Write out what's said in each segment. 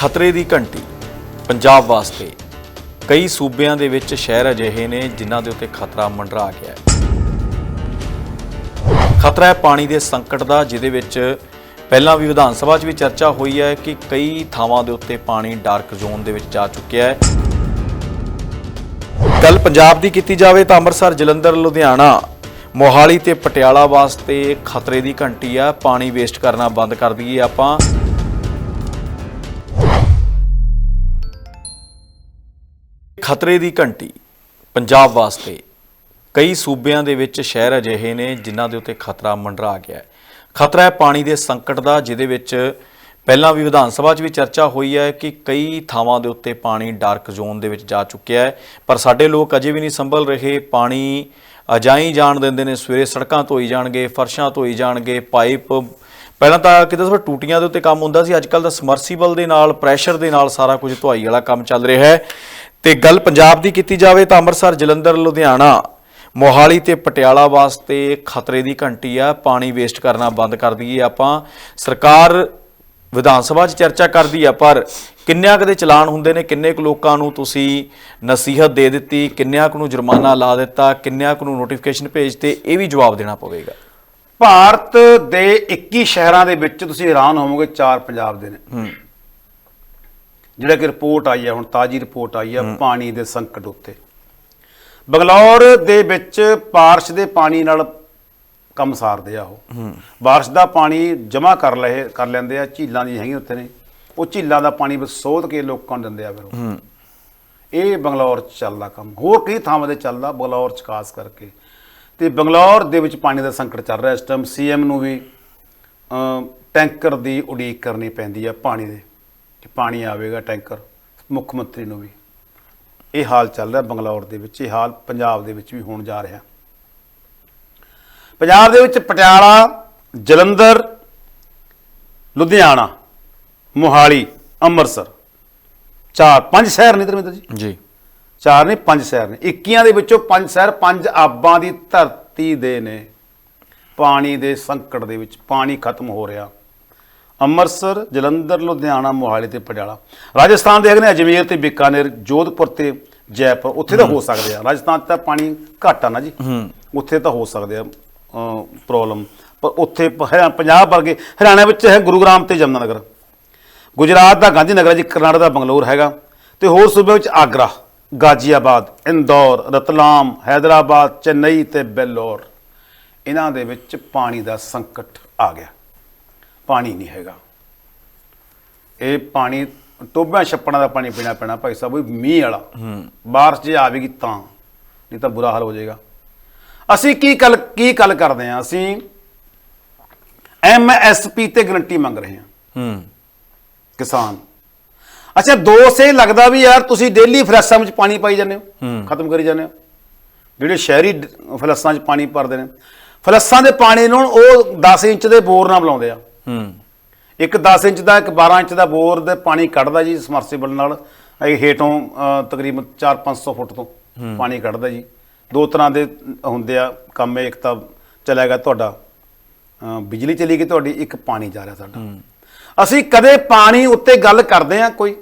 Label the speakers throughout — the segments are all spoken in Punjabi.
Speaker 1: ਖਤਰੇ ਦੀ ਘੰਟੀ ਪੰਜਾਬ ਵਾਸਤੇ। ਕਈ ਸੂਬਿਆਂ ਦੇ ਵਿੱਚ ਸ਼ਹਿਰ ਅਜਿਹੇ ਨੇ ਜਿਨ੍ਹਾਂ ਦੇ ਉੱਤੇ ਖਤਰਾ ਮੰਡਰਾ ਗਿਆ ਹੈ। ਖਤਰਾ ਹੈ ਪਾਣੀ ਦੇ ਸੰਕਟ ਦਾ, ਜਿਹਦੇ ਵਿੱਚ ਪਹਿਲਾਂ ਵੀ ਵਿਧਾਨ ਸਭਾ 'ਚ ਵੀ ਚਰਚਾ ਹੋਈ ਹੈ ਕਿ ਕਈ ਥਾਵਾਂ ਦੇ ਉੱਤੇ ਪਾਣੀ ਡਾਰਕ ਜ਼ੋਨ ਦੇ ਵਿੱਚ ਜਾ ਚੁੱਕਿਆ ਹੈ। ਗੱਲ ਪੰਜਾਬ ਦੀ ਕੀਤੀ ਜਾਵੇ ਤਾਂ ਅੰਮ੍ਰਿਤਸਰ, ਜਲੰਧਰ, ਲੁਧਿਆਣਾ, ਮੋਹਾਲੀ ਤੇ ਪਟਿਆਲਾ ਵਾਸਤੇ ਖਤਰੇ ਦੀ ਘੰਟੀ ਆ। ਪਾਣੀ ਵੇਸਟ ਕਰਨਾ ਬੰਦ ਕਰ ਦਈਏ ਆਪਾਂ। ਖਤਰੇ ਦੀ ਘੰਟੀ ਪੰਜਾਬ ਵਾਸਤੇ। ਕਈ ਸੂਬਿਆਂ ਦੇ ਵਿੱਚ ਸ਼ਹਿਰ ਅਜਿਹੇ ਨੇ ਜਿਨ੍ਹਾਂ ਦੇ ਉੱਤੇ ਖਤਰਾ ਮੰਡਰਾ ਗਿਆ ਹੈ। ਖਤਰਾ ਹੈ ਪਾਣੀ ਦੇ ਸੰਕਟ ਦਾ, ਜਿਹਦੇ ਵਿੱਚ ਪਹਿਲਾਂ ਵੀ ਵਿਧਾਨ ਸਭਾ 'ਚ ਵੀ ਚਰਚਾ ਹੋਈ ਹੈ ਕਿ ਕਈ ਥਾਵਾਂ ਦੇ ਉੱਤੇ ਪਾਣੀ ਡਾਰਕ ਜ਼ੋਨ ਦੇ ਵਿੱਚ ਜਾ ਚੁੱਕਿਆ ਹੈ। ਪਰ ਸਾਡੇ ਲੋਕ ਅਜੇ ਵੀ ਨਹੀਂ ਸੰਭਲ ਰਹੇ। ਪਾਣੀ ਅਜਾਈ ਜਾਣ ਦਿੰਦੇ ਨੇ। ਸਵੇਰੇ ਸੜਕਾਂ ਧੋਈ ਜਾਣਗੇ, ਫਰਸ਼ਾਂ ਧੋਈ ਜਾਣਗੇ, ਪਾਈਪ। ਪਹਿਲਾਂ ਤਾਂ ਕਿਤੇ ਸਭ ਟੂਟੀਆਂ ਦੇ ਉੱਤੇ ਕੰਮ ਹੁੰਦਾ ਸੀ। ਅੱਜ ਕੱਲ ਤਾਂ ਸਮਰਸੀਬਲ ਦੇ ਨਾਲ, ਪ੍ਰੈਸ਼ਰ ਦੇ ਨਾਲ ਸਾਰਾ ਕੁਝ ਧੁਆਈ ਵਾਲਾ ਕੰਮ ਚੱਲ ਰਿਹਾ ਹੈ। ਤੇ ਗੱਲ ਪੰਜਾਬ ਦੀ ਕੀਤੀ ਜਾਵੇ ਤਾਂ ਅੰਮ੍ਰਿਤਸਰ ਜਲੰਧਰ ਲੁਧਿਆਣਾ ਮੋਹਾਲੀ ਤੇ ਪਟਿਆਲਾ ਵਾਸਤੇ ਖਤਰੇ ਦੀ ਘੰਟੀ ਆ। ਪਾਣੀ ਵੇਸਟ ਕਰਨਾ ਬੰਦ ਕਰ ਦਈਏ ਆਪਾਂ। ਸਰਕਾਰ ਵਿਧਾਨ ਸਭਾ 'ਚ ਚਰਚਾ ਕਰਦੀ ਆ ਪਰ ਕਿੰਨਿਆਂ ਕੁ ਦੇ ਚਲਾਨ ਹੁੰਦੇ ਨੇ ਕਿੰਨੇ ਕੁ ਲੋਕਾਂ ਨੂੰ ਤੁਸੀਂ ਨਸੀਹਤ ਦੇ ਦਿੱਤੀ ਕਿੰਨਿਆਂ ਕੁ ਨੂੰ ਜੁਰਮਾਨਾ ਲਾ ਦਿੱਤਾ ਕਿੰਨਿਆਂ ਕੁ ਨੂੰ ਨੋਟੀਫਿਕੇਸ਼ਨ ਭੇਜਤੇ ਇਹ ਵੀ ਜਵਾਬ ਦੇਣਾ ਪਵੇਗਾ।
Speaker 2: ਭਾਰਤ ਦੇ 21 ਸ਼ਹਿਰਾਂ ਦੇ ਵਿੱਚ ਤੁਸੀਂ ਹੈਰਾਨ ਹੋਵੋਗੇ ਚਾਰ ਪੰਜਾਬ ਦੇ ਨੇ।
Speaker 1: ਹੂੰ।
Speaker 2: ਜਿਹੜਾ ਕਿ ਰਿਪੋਰਟ ਆਈ ਹੈ ਹੁਣ ਤਾਜੀ ਰਿਪੋਰਟ ਆਈ ਹੈ ਪਾਣੀ ਦੇ ਸੰਕਟ ਉੱਤੇ। ਬੰਗਲੌਰ ਦੇ ਵਿੱਚ ਬਾਰਿਸ਼ ਦੇ ਪਾਣੀ ਨਾਲ ਕੰਮ ਸਾਰਦੇ ਆ ਉਹ। ਬਾਰਿਸ਼ ਦਾ ਪਾਣੀ ਜਮ੍ਹਾਂ ਕਰ ਲਏ ਕਰ ਲੈਂਦੇ ਆ ਝੀਲਾਂ ਦੀ ਹੈਗੀਆਂ ਉੱਤੇ ਨੇ। ਉਹ ਝੀਲਾਂ ਦਾ ਪਾਣੀ ਬਸ ਸੋਧ ਕੇ ਲੋਕਾਂ ਨੂੰ ਦਿੰਦੇ ਆ ਫਿਰ ਉਹ। ਇਹ ਬੰਗਲੌਰ 'ਚ ਚੱਲਦਾ ਕੰਮ। ਹੋਰ ਕਈ ਥਾਵਾਂ ਤੇ ਚੱਲਦਾ ਬੰਗਲੌਰ 'ਚ ਖਾਸ ਕਰਕੇ। ਤੇ ਬੰਗਲੌਰ ਦੇ ਵਿੱਚ ਪਾਣੀ ਦਾ ਸੰਕਟ ਚੱਲ ਰਿਹਾ ਇਸ ਟਾਈਮ ਸੀਐਮ ਨੂੰ ਵੀ ਟੈਂਕਰ ਦੀ ਉਡੀਕ ਕਰਨੀ ਪੈਂਦੀ ਆ ਪਾਣੀ ਦੇ। ਕਿ ਪਾਣੀ ਆਵੇਗਾ ਟੈਂਕਰ ਮੁੱਖ ਮੰਤਰੀ ਨੂੰ ਵੀ। ਇਹ ਹਾਲ ਚੱਲ ਰਿਹਾ ਬੰਗਲੌਰ ਦੇ ਵਿੱਚ ਇਹ ਹਾਲ ਪੰਜਾਬ ਦੇ ਵਿੱਚ ਵੀ ਹੋਣ ਜਾ ਰਿਹਾ। ਪੰਜਾਬ ਦੇ ਵਿੱਚ ਪਟਿਆਲਾ ਜਲੰਧਰ ਲੁਧਿਆਣਾ ਮੋਹਾਲੀ ਅੰਮ੍ਰਿਤਸਰ। ਚਾਰ ਪੰਜ ਸ਼ਹਿਰ ਨੇ ਧਰਮਿੰਦਰ ਜੀ।
Speaker 1: ਜੀ।
Speaker 2: ਚਾਰ ਨੇ ਪੰਜ ਸ਼ਹਿਰ ਨੇ। 21 ਦੇ ਵਿੱਚੋਂ ਪੰਜ ਸ਼ਹਿਰ ਪੰਜ ਆਬਾਂ ਦੀ ਧਰਤੀ ਦੇ ਨੇ। ਪਾਣੀ ਦੇ ਸੰਕਟ ਦੇ ਵਿੱਚ ਪਾਣੀ ਖਤਮ ਹੋ ਰਿਹਾ। ਅੰਮ੍ਰਿਤਸਰ ਜਲੰਧਰ ਲੁਧਿਆਣਾ ਮੋਹਾਲੀ ਤੇ ਪਟਿਆਲਾ। ਰਾਜਸਥਾਨ ਦੇ ਹੈਗੇ ਨੇ ਅਜਮੇਰ ਤੇ ਬਿਕਾਨੇਰ ਜੋਧਪੁਰ ਤੇ ਜੈਪੁਰ। ਉੱਥੇ ਤਾਂ ਹੋ। ਸਕਦੇ ਆ। ਰਾਜਸਥਾਨ ਤਾਂ ਪਾਣੀ ਘੱਟ ਆ ਨਾ ਜੀ। ਉੱਥੇ ਤਾਂ ਹੋ ਸਕਦੇ ਆ ਪ੍ਰੋਬਲਮ ਪਰ ਉੱਥੇ ਪੰਜਾਬ ਵਰਗੇ ਹਰਿਆਣਾ ਵਿੱਚ ਹੈ ਗੁਰੂਗ੍ਰਾਮ ਤੇ ਜਮਨਾਨਗਰ ਗੁਜਰਾਤ ਦਾ ਗਾਂਧੀ ਨਗਰ ਹੈ ਜੀ ਕਰਨਾਟਕ ਦਾ ਬੰਗਲੌਰ ਹੈਗਾ। ਤੇ ਹੋਰ ਸੂਬਿਆਂ ਵਿੱਚ ਆਗਰਾ ਗਾਜ਼ੀਆਬਾਦ ਇੰਦੌਰ ਰਤਲਾਮ ਹੈਦਰਾਬਾਦ ਚੇਨਈ ਤੇ ਬੈਲੋਰ। ਇਹਨਾਂ ਦੇ ਵਿੱਚ ਪਾਣੀ ਦਾ ਸੰਕਟ ਆ ਗਿਆ। ਪਾਣੀ ਨਹੀਂ ਹੈਗਾ। ਇਹ ਪਾਣੀ ਟੋਬਿਆਂ ਛੱਪੜਾਂ ਦਾ ਪਾਣੀ ਪੀਣਾ ਪੈਣਾ ਭਾਈ ਸਾਹਿਬ ਉਹ ਵੀ ਮੀਂਹ ਵਾਲਾ। ਬਾਰਿਸ਼ ਜੇ ਆਵੇਗੀ ਤਾਂ ਨਹੀਂ ਤਾਂ ਬੁਰਾ ਹਾਲ ਹੋ ਜਾਏਗਾ। ਅਸੀਂ ਕੀ ਗੱਲ ਕੀ ਗੱਲ ਕਰਦੇ ਹਾਂ? ਅਸੀਂ ਐਮਐਸਪੀ ਤੇ ਗਰੰਟੀ ਮੰਗ ਰਹੇ ਹਾਂ।
Speaker 1: ਹੂੰ।
Speaker 2: ਕਿਸਾਨ। ਅੱਛਾ ਦੋ ਸੇ ਲੱਗਦਾ ਵੀ ਯਾਰ ਤੁਸੀਂ ਡੇਲੀ ਫਲੈਸ਼ਾਂ ਵਿੱਚ ਪਾਣੀ ਪਾਈ ਜਾਂਦੇ ਹੋ।
Speaker 1: ਹੂੰ।
Speaker 2: ਖਤਮ ਕਰੀ ਜਾਂਦੇ ਹੋ। ਜਿਹੜੇ ਸ਼ਹਿਰੀ ਫਲੈਸ਼ਾਂ 'ਚ ਪਾਣੀ ਭਰਦੇ ਨੇ। ਫਲੈਸ਼ਾਂ ਦੇ ਪਾਣੀ ਨੂੰ ਉਹ 10 ਇੰਚ ਦੇ ਬੋਰ ਨਾਲ ਬੁਲਾਉਂਦੇ ਆ।
Speaker 1: ਹੂੰ।
Speaker 2: ਇੱਕ 10 ਇੰਚ ਦਾ ਇੱਕ 12 ਇੰਚ ਦਾ ਬੋਰ ਦੇ ਪਾਣੀ ਕੱਢਦਾ ਜੀ ਸਮਰਸੀਬਲ ਨਾਲ। ਇਹ ਹੇਠੋਂ ਤਕਰੀਬਨ 4-500 ਫੁੱਟ ਤੋਂ ਪਾਣੀ ਕੱਢਦਾ ਜੀ। ਦੋ ਤਰ੍ਹਾਂ ਦੇ ਹੁੰਦੇ ਆ ਕੰਮ ਇੱਕ ਤਾਂ ਚਲਾ ਗਿਆ ਤੁਹਾਡਾ ਬਿਜਲੀ ਚਲੀ ਗਈ ਤੁਹਾਡੀ ਇੱਕ ਪਾਣੀ ਜਾ ਰਿਹਾ ਸਾਡਾ। ਅਸੀਂ ਕਦੇ ਪਾਣੀ ਉੱਤੇ ਗੱਲ ਕਰਦੇ ਆ ਕੋਈ।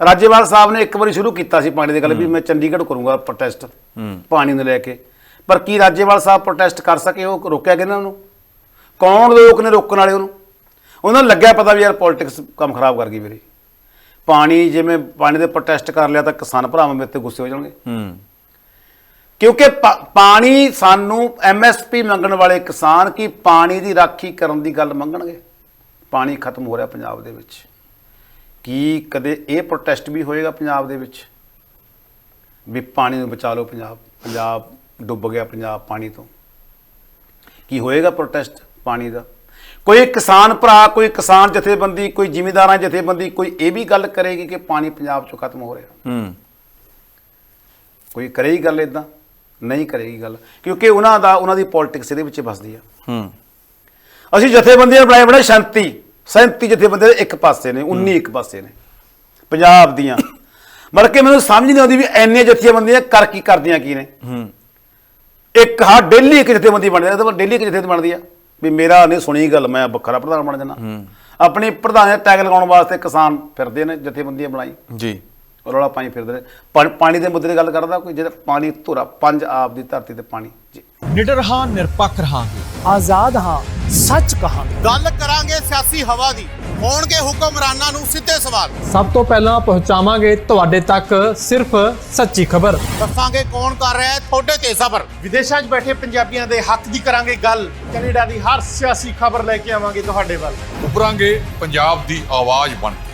Speaker 2: ਰਾਜੇਵਾਲ ਸਾਹਿਬ ਨੇ ਇੱਕ ਵਾਰੀ ਸ਼ੁਰੂ ਕੀਤਾ ਸੀ ਪਾਣੀ ਦੀ ਗੱਲ ਵੀ ਮੈਂ ਚੰਡੀਗੜ੍ਹ ਕਰੂੰਗਾ ਪ੍ਰੋਟੈਸਟ ਪਾਣੀ ਨੂੰ ਲੈ ਕੇ। ਪਰ ਕੀ ਰਾਜੇਵਾਲ ਸਾਹਿਬ ਪ੍ਰੋਟੈਸਟ ਕਰ ਸਕੇ? ਉਹ ਰੋਕਿਆ ਕਿਹਨਾਂ ਨੂੰ? ਕੌਣ ਲੋਕ ਨੇ ਰੋਕਣ ਵਾਲੇ ਉਹਨੂੰ? ਉਹਨਾਂ ਨੂੰ ਲੱਗਿਆ ਪਤਾ ਵੀ ਯਾਰ ਪੋਲਿਟਿਕਸ ਕੰਮ ਖਰਾਬ ਕਰ ਗਈ ਮੇਰੀ। ਪਾਣੀ ਜਿਵੇਂ ਪਾਣੀ ਦੇ ਪ੍ਰੋਟੈਸਟ ਕਰ ਲਿਆ ਤਾਂ ਕਿਸਾਨ ਭਰਾਵਾਂ ਮੇਰੇ ਤੇ ਗੁੱਸੇ ਹੋ ਜਾਣਗੇ।
Speaker 1: ਹੂੰ।
Speaker 2: ਕਿਉਂਕਿ ਪਾਣੀ ਸਾਨੂੰ ਐਮਐਸਪੀ ਮੰਗਣ ਵਾਲੇ ਕਿਸਾਨ ਕੀ ਪਾਣੀ ਦੀ ਰਾਖੀ ਕਰਨ ਦੀ ਗੱਲ ਮੰਗਣਗੇ? ਪਾਣੀ ਖਤਮ ਹੋ ਰਿਹਾ ਪੰਜਾਬ ਦੇ ਵਿੱਚ। ਕੀ ਕਦੇ ਇਹ ਪ੍ਰੋਟੈਸਟ ਵੀ ਹੋਏਗਾ ਪੰਜਾਬ ਦੇ ਵਿੱਚ? ਵੀ ਪਾਣੀ ਨੂੰ ਬਚਾ ਲਓ ਪੰਜਾਬ ਪੰਜਾਬ ਡੁੱਬ ਗਿਆ ਪੰਜਾਬ ਪਾਣੀ ਤੋਂ। ਕੀ ਹੋਏਗਾ ਪ੍ਰੋਟੈਸਟ ਪਾਣੀ ਦਾ? ਕੋਈ ਕਿਸਾਨ ਭਰਾ ਕੋਈ ਕਿਸਾਨ ਜਥੇਬੰਦੀ ਕੋਈ ਜ਼ਿਮੀਂਦਾਰਾਂ ਜਥੇਬੰਦੀ ਕੋਈ ਇਹ ਵੀ ਗੱਲ ਕਰੇਗੀ ਕਿ ਪਾਣੀ ਪੰਜਾਬ ਚੋਂ ਖਤਮ ਹੋ ਰਿਹਾ।
Speaker 1: ਹੂੰ।
Speaker 2: ਕੋਈ ਕਰੇਗੀ ਗੱਲ ਇਦਾਂ ਨਹੀਂ ਕਰੇਗੀ ਗੱਲ ਕਿਉਂਕਿ ਉਹਨਾਂ ਦਾ ਉਹਨਾਂ ਦੀ ਪੋਲਿਟਿਕਸ ਇਹਦੇ ਵਿੱਚ ਵੱਸਦੀ ਆ।
Speaker 1: ਹੂੰ।
Speaker 2: ਅਸੀਂ ਜਥੇਬੰਦੀਆਂ ਬਣਾਏ ਬੜੇ ਸ਼ਾਂਤੀ 37 ਜਥੇਬੰਦੀਆਂ ਦੇ ਇੱਕ ਪਾਸੇ ਨੇ 19 ਇੱਕ ਪਾਸੇ ਨੇ ਪੰਜਾਬ ਦੀਆਂ। ਮਤਲਬ ਕਿ ਮੈਨੂੰ ਸਮਝ ਨਹੀਂ ਆਉਂਦੀ ਵੀ ਐਨੇ ਜਥੇਬੰਦੀਆਂ ਕਰ ਕੀ ਕਰਦੀਆਂ ਕੀ ਨੇ।
Speaker 1: ਹੂੰ।
Speaker 2: ਇੱਕ ਹਾਂ ਡੇਲੀ ਇੱਕ ਜਥੇਬੰਦੀ ਬਣਦੀ ਹੈ ਤਾਂ ਡੇਲੀ ਇੱਕ ਜਥੇਬੰਦੀ ਬਣਦੀ ਆ। ਵੀ ਮੇਰਾ ਨਹੀਂ ਸੁਣੀ ਗੱਲ ਮੈਂ ਵੱਖਰਾ ਪ੍ਰਧਾਨ ਬਣ ਜਾਣਾ ਆਪਣੀ ਪ੍ਰਧਾਨ ਦੇ ਟੈਗ ਲਗਾਉਣ ਵਾਸਤੇ ਕਿਸਾਨ ਫਿਰਦੇ ਨੇ ਜਥੇਬੰਦੀਆਂ ਬਣਾਈ।
Speaker 1: ਜੀ।
Speaker 2: ਰੌਲਾ ਪਾਣੀ ਫਿਰਦੇ ਨੇ। ਪਾਣੀ- ਦੇ ਮੁੱਦੇ ਦੀ ਗੱਲ ਕਰਦਾ ਕੋਈ ਜਿਹੜਾ ਪਾਣੀ ਧੁਰਾ ਪੰਜ ਆਪ ਦੀ ਧਰਤੀ ਤੇ ਪਾਣੀ। ਜੀ।
Speaker 3: ਨਿਡਰ ਹਾਂ ਨਿਰਪੱਖ ਰਹਾਂਗੇ।
Speaker 4: ਆਜ਼ਾਦ ਹਾਂ ਸੱਚ ਕਹਾਂਗੇ।
Speaker 5: ਗੱਲ ਕਰਾਂਗੇ ਸਿਆਸੀ ਹਵਾ ਦੀ। ਹੋਣਗੇ ਹੁਕਮਰਾਨਾਂ ਨੂੰ ਸਿੱਧੇ ਸਵਾਲ।
Speaker 4: ਸਭ ਤੋਂ ਪਹਿਲਾਂ ਪਹੁੰਚਾਵਾਂਗੇ ਤੁਹਾਡੇ ਤੱਕ ਸਿਰਫ ਸੱਚੀ ਖਬਰ।
Speaker 5: ਦੱਸਾਂਗੇ ਕੌਣ ਕਰ ਰਿਹਾ ਹੈ ਤੁਹਾਡੇ ਤੇ ਸਬਰ।
Speaker 3: ਵਿਦੇਸ਼ਾਂ 'ਚ ਬੈਠੇ ਪੰਜਾਬੀਆਂ ਦੇ ਹੱਕ ਦੀ ਕਰਾਂਗੇ ਗੱਲ। ਕੈਨੇਡਾ ਦੀ ਹਰ ਸਿਆਸੀ ਖਬਰ ਲੈ ਕੇ ਆਵਾਂਗੇ ਤੁਹਾਡੇ ਵੱਲ।
Speaker 6: ਉਭਰਾਂਗੇ ਪੰਜਾਬ ਦੀ ਆਵਾਜ਼ ਬਣ ਕੇ।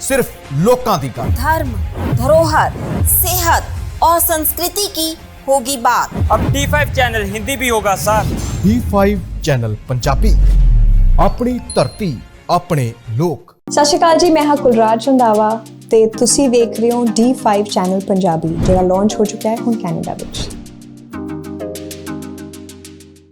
Speaker 3: ਸਿਰਫ ਲੋਕਾਂ ਦੀ ਗੱਲ
Speaker 7: धर्म धरोहर सेहत और संस्कृति की होगी बात
Speaker 8: अब D5 चैनल हिंदी भी होगा सर
Speaker 3: D5 ਚੈਨਲ ਪੰਜਾਬੀ ਆਪਣੀ ਧਰਤੀ ਆਪਣੇ ਲੋਕ
Speaker 9: ਸਤਿ ਸ਼੍ਰੀ ਅਕਾਲ ਜੀ ਮੈਂ ਹਾਂ ਕੁਲਰਾਜ ਰੰਧਾਵਾ ਤੇ ਤੁਸੀਂ ਵੇਖ ਰਹੇ ਹੋ D5 ਚੈਨਲ ਪੰਜਾਬੀ ਜਿਹੜਾ ਲਾਂਚ ਹੋ ਚੁੱਕਾ ਹੈ ਹੁਣ ਕੈਨੇਡਾ ਵਿੱਚ